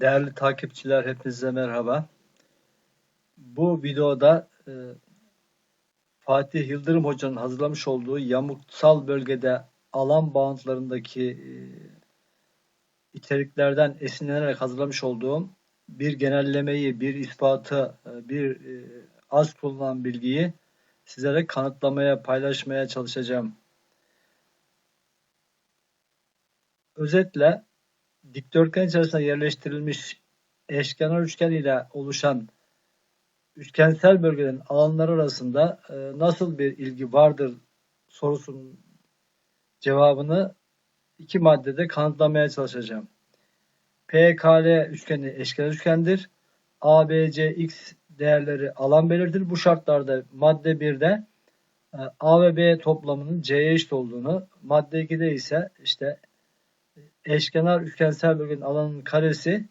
Değerli takipçiler hepinize merhaba. Bu videoda e, Fatih Yıldırım Hoca'nın hazırlamış olduğu yamuksal bölgede alan bağıntılarındaki e, içeriklerden esinlenerek hazırlamış olduğum bir genellemeyi, bir ispatı, e, bir e, az kullanılan bilgiyi sizlere kanıtlamaya, paylaşmaya çalışacağım. Özetle dikdörtgen içerisinde yerleştirilmiş eşkenar üçgen ile oluşan üçgensel bölgelerin alanları arasında e, nasıl bir ilgi vardır sorusunun cevabını iki maddede kanıtlamaya çalışacağım. PKL üçgeni eşkenar üçgendir. ABC X değerleri alan belirtir. Bu şartlarda madde 1'de e, A ve B toplamının C'ye eşit olduğunu, madde 2'de ise işte eşkenar üçgensel bölgenin alanının karesi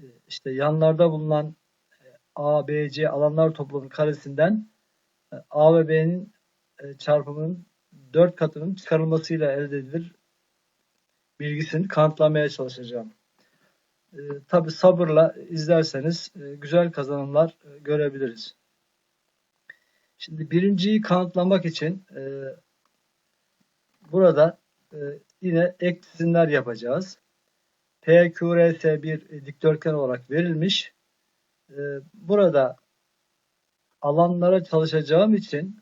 e, işte yanlarda bulunan e, A, B, C alanlar toplamının karesinden e, A ve B'nin çarpımının 4 katının çıkarılmasıyla elde edilir bilgisini kanıtlamaya çalışacağım. E, Tabi sabırla izlerseniz e, güzel kazanımlar e, görebiliriz. Şimdi birinciyi kanıtlamak için e, burada e, yine ek çizimler yapacağız. PQRS bir dikdörtgen olarak verilmiş. Ee, burada alanlara çalışacağım için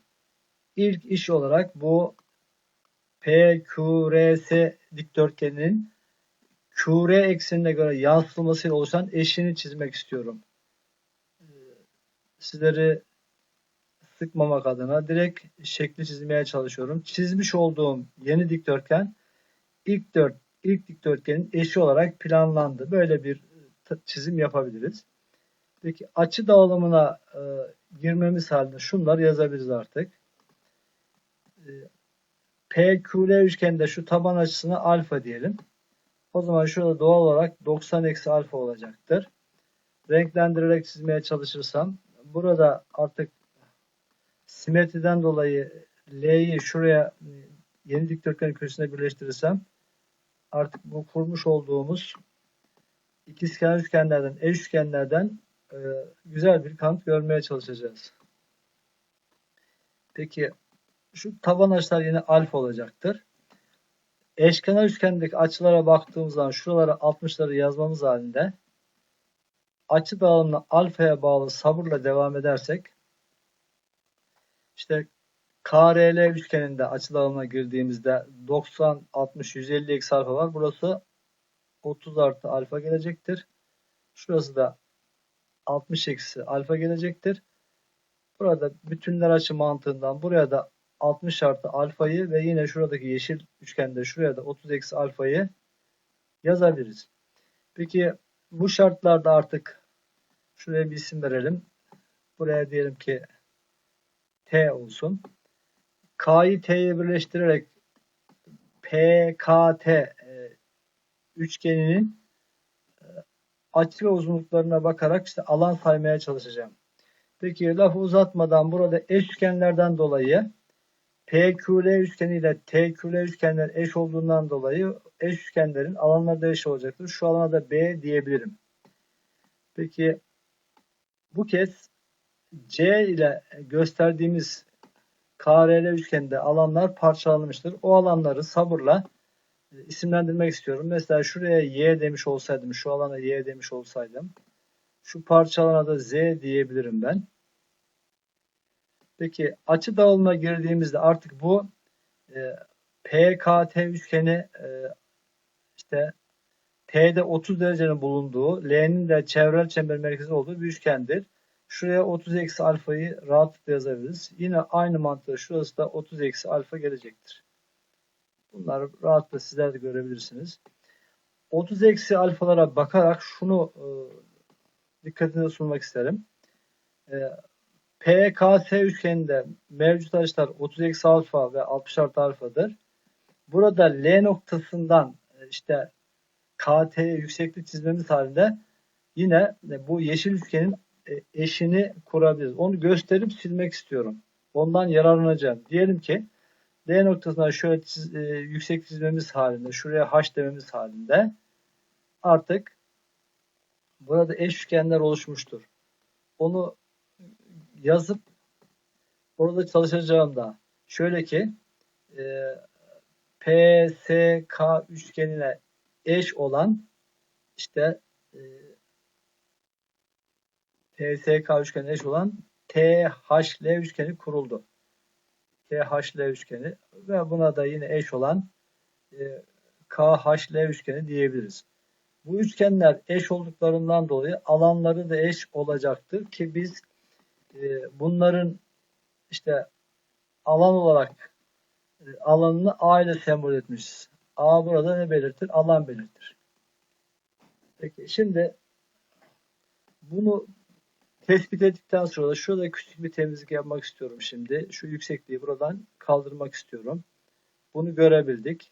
ilk iş olarak bu PQRS dikdörtgenin QR eksenine göre yansıtılmasıyla oluşan eşini çizmek istiyorum. Ee, sizleri sıkmamak adına direkt şekli çizmeye çalışıyorum. Çizmiş olduğum yeni dikdörtgen ilk dört ilk dikdörtgenin eşi olarak planlandı. Böyle bir e, çizim yapabiliriz. Peki açı dağılımına e, girmemiz halinde şunları yazabiliriz artık. E, PQR üçgeninde şu taban açısına alfa diyelim. O zaman şurada doğal olarak 90 eksi alfa olacaktır. Renklendirerek çizmeye çalışırsam burada artık simetriden dolayı L'yi şuraya e, yeni dikdörtgen köşesine birleştirirsem artık bu kurmuş olduğumuz ikizkenar üçgenlerden, eş üçgenlerden e, güzel bir kanıt görmeye çalışacağız. Peki şu taban açılar yine alfa olacaktır. Eşkenar üçgendeki açılara baktığımız zaman şuralara 60'ları yazmamız halinde açı dağılımına alfaya bağlı sabırla devam edersek işte KRL üçgeninde açı dağılımına girdiğimizde 90, 60, 150 eksi alfa var. Burası 30 artı alfa gelecektir. Şurası da 60 eksi alfa gelecektir. Burada bütünler açı mantığından buraya da 60 artı alfayı ve yine şuradaki yeşil üçgende şuraya da 30 eksi alfayı yazabiliriz. Peki bu şartlarda artık şuraya bir isim verelim. Buraya diyelim ki T olsun. K'yı T'ye birleştirerek PKT e, üçgeninin e, açı ve uzunluklarına bakarak işte alan saymaya çalışacağım. Peki lafı uzatmadan burada eş üçgenlerden dolayı PQL üçgeni ile TQL üçgenler eş olduğundan dolayı eş üçgenlerin alanları da eş olacaktır. Şu alana da B diyebilirim. Peki bu kez C ile gösterdiğimiz KRL üçgeninde alanlar parçalanmıştır. O alanları sabırla e, isimlendirmek istiyorum. Mesela şuraya Y demiş olsaydım, şu alana Y demiş olsaydım, şu parça alana da Z diyebilirim ben. Peki açı dağılımına girdiğimizde artık bu e, PKT üçgeni e, işte T'de 30 derecenin bulunduğu, L'nin de çevrel çember merkezi olduğu bir üçgendir. Şuraya 30 eksi alfayı rahatlıkla yazabiliriz. Yine aynı mantığı şurası da 30 eksi alfa gelecektir. Bunları rahatlıkla sizler de görebilirsiniz. 30 eksi alfalara bakarak şunu e, dikkatinize sunmak isterim. E, PKS üçgeninde mevcut açılar 30 eksi alfa ve 60 artı alfadır. Burada L noktasından e, işte KT'ye yükseklik çizmemiz halinde yine bu yeşil üçgenin e, eşini kurabiliriz. Onu gösterip silmek istiyorum. Ondan yararlanacağım. Diyelim ki D noktasına şöyle çiz, e, yüksek çizmemiz halinde, şuraya H dememiz halinde artık burada eş üçgenler oluşmuştur. Onu yazıp orada çalışacağım da şöyle ki e, PSK üçgenine eş olan işte e, PSK üçgenine eş olan THL üçgeni kuruldu. THL üçgeni ve buna da yine eş olan e, KHL üçgeni diyebiliriz. Bu üçgenler eş olduklarından dolayı alanları da eş olacaktır ki biz e, bunların işte alan olarak e, alanını A ile sembol etmişiz. A burada ne belirtir? Alan belirtir. Peki şimdi bunu tespit ettikten sonra da şurada küçük bir temizlik yapmak istiyorum şimdi. Şu yüksekliği buradan kaldırmak istiyorum. Bunu görebildik.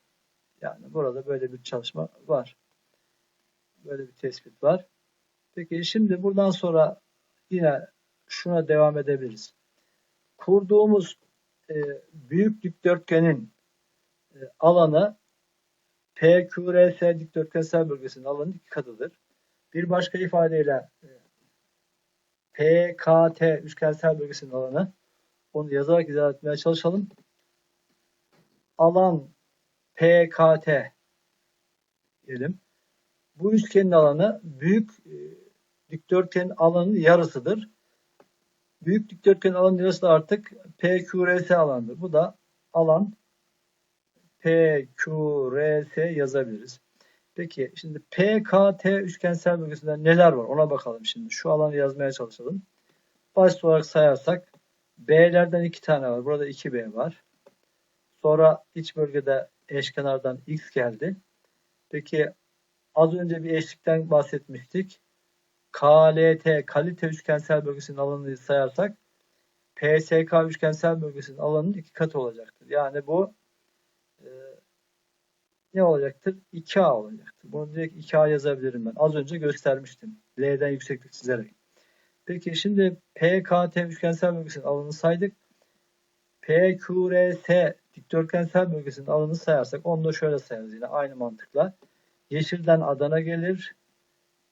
Yani burada böyle bir çalışma var. Böyle bir tespit var. Peki şimdi buradan sonra yine şuna devam edebiliriz. Kurduğumuz e, büyük dikdörtgenin e, alanı PQRS dikdörtgensel bölgesinin alanı iki katıdır. Bir başka ifadeyle e, PKT üçgensel bölgesinin alanı onu yazarak izah etmeye çalışalım. Alan PKT diyelim. Bu üçgenin alanı büyük e, dikdörtgenin alanının yarısıdır. Büyük dikdörtgenin alanı yarısı da artık PQRS alandır. Bu da alan PQRS yazabiliriz. Peki şimdi PKT üçgensel bölgesinde neler var ona bakalım şimdi. Şu alanı yazmaya çalışalım. Basit olarak sayarsak B'lerden iki tane var. Burada 2B var. Sonra iç bölgede eşkenardan X geldi. Peki az önce bir eşlikten bahsetmiştik. KLT kalite üçgensel bölgesinin alanını sayarsak PSK üçgensel bölgesinin alanının iki katı olacaktır. Yani bu ne olacaktır? 2A olacaktır. Bunu direkt 2A yazabilirim ben. Az önce göstermiştim. L'den yükseklik çizerek. Peki şimdi PKT üçgensel bölgesinin alanını saydık. PQRS dikdörtgensel bölgesinin alanını sayarsak onu da şöyle sayarız yine aynı mantıkla. Yeşilden Adana gelir.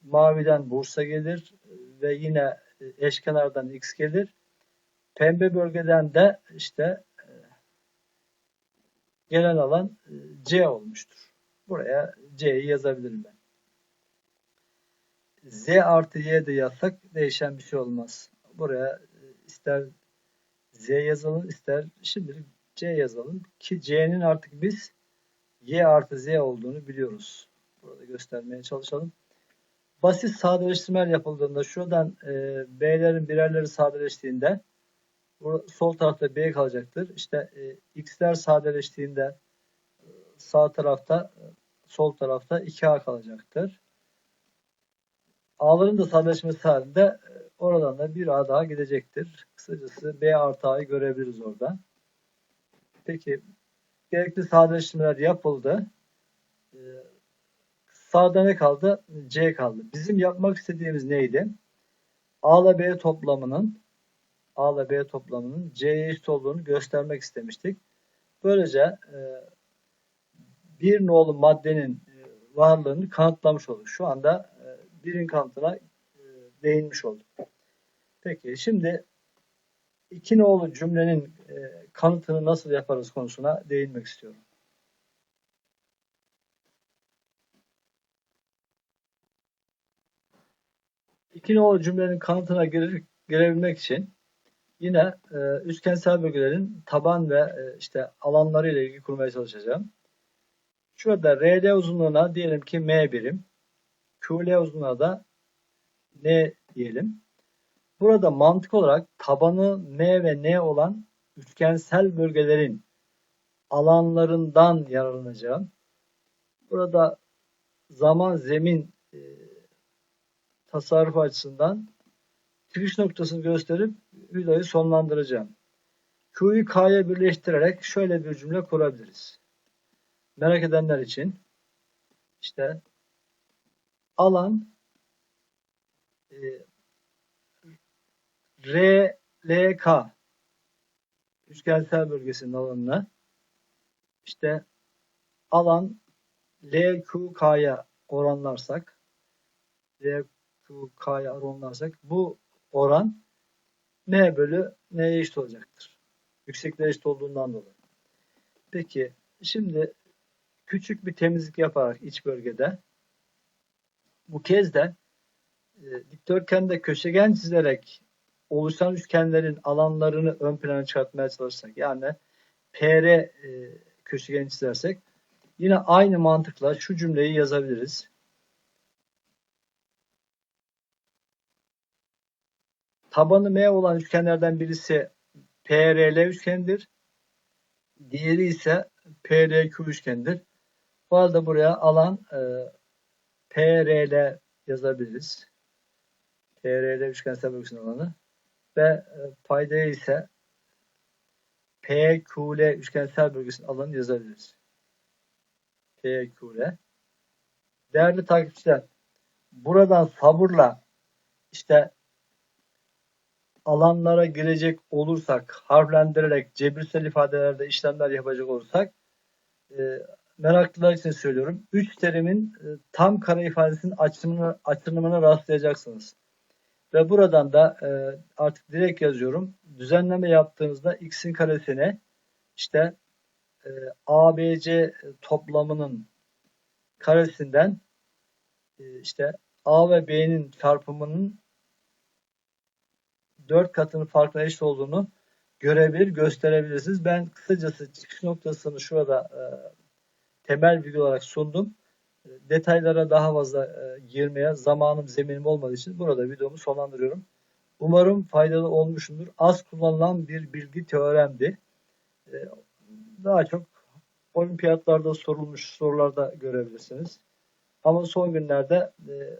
Maviden Bursa gelir. Ve yine eşkenardan X gelir. Pembe bölgeden de işte gelen alan e, C olmuştur. Buraya C'yi yazabilirim ben. Z artı Y de yazsak değişen bir şey olmaz. Buraya e, ister Z yazalım ister şimdi C yazalım ki C'nin artık biz Y artı Z olduğunu biliyoruz. Burada göstermeye çalışalım. Basit sadeleştirmeler yapıldığında şuradan e, B'lerin birerleri sadeleştiğinde sol tarafta B kalacaktır. İşte e, x'ler sadeleştiğinde e, sağ tarafta e, sol tarafta 2a kalacaktır. A'ların da sadeleşmesi halinde e, oradan da bir A daha gidecektir. Kısacası B artı A'yı görebiliriz orada. Peki gerekli sadeleştirmeler yapıldı. E, sağda ne kaldı? C kaldı. Bizim yapmak istediğimiz neydi? A ile B toplamının A ile B toplamının C'ye eşit olduğunu göstermek istemiştik. Böylece e, bir nolu maddenin e, varlığını kanıtlamış olduk. Şu anda e, birin kanıtına değinmiş olduk. Peki şimdi iki nolu cümlenin kanıtını nasıl yaparız konusuna değinmek istiyorum. İki nolu cümlenin kanıtına girebilmek için Yine e, üçgensel bölgelerin taban ve e, işte alanları ile ilgili kurmaya çalışacağım. Şurada RL uzunluğuna diyelim ki M birim. QL uzunluğuna da N diyelim. Burada mantık olarak tabanı M ve N olan üçgensel bölgelerin alanlarından yararlanacağım. Burada zaman zemin e, tasarruf açısından çıkış noktasını gösterip videoyu sonlandıracağım. Q'yu K'ya birleştirerek şöyle bir cümle kurabiliriz. Merak edenler için işte alan e, RLK üçgensel bölgesinin alanına işte alan LQK'ya oranlarsak Q, K'ya oranlarsak bu oran M bölü N'ye eşit olacaktır. Yüksekliğe eşit olduğundan dolayı. Peki şimdi küçük bir temizlik yaparak iç bölgede bu kez de e, dikdörtgende köşegen çizerek oluşan üçgenlerin alanlarını ön plana çıkartmaya çalışsak yani PR e, köşegeni çizersek yine aynı mantıkla şu cümleyi yazabiliriz. Tabanı M olan üçgenlerden birisi PRL üçgendir. Diğeri ise PRQ üçgendir. Bu arada buraya alan e, PRL yazabiliriz. PRL üçgensel bölgesinin alanı ve e, paydaya ise PQL üçgensel bölgesinin alanı yazabiliriz. PQL. Değerli takipçiler, buradan sabırla işte alanlara girecek olursak, harflendirerek cebirsel ifadelerde işlemler yapacak olursak e, meraklılar için söylüyorum. Üç terimin e, tam kare ifadesinin açılımına, açılımına rastlayacaksınız. Ve buradan da e, artık direkt yazıyorum. Düzenleme yaptığınızda x'in karesine işte e, ABC toplamının karesinden e, işte A ve B'nin çarpımının 4 katının farkına eşit olduğunu görebilir, gösterebilirsiniz. Ben kısacası çıkış noktasını şurada e, temel bilgi olarak sundum. E, detaylara daha fazla e, girmeye zamanım, zeminim olmadığı için burada videomu sonlandırıyorum. Umarım faydalı olmuşumdur. Az kullanılan bir bilgi teoremdi. E, daha çok olimpiyatlarda sorulmuş sorularda görebilirsiniz. Ama son günlerde e,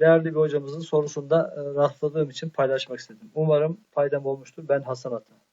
değerli bir hocamızın sorusunda e, rastladığım için paylaşmak istedim. Umarım faydam olmuştur. Ben Hasan Ata.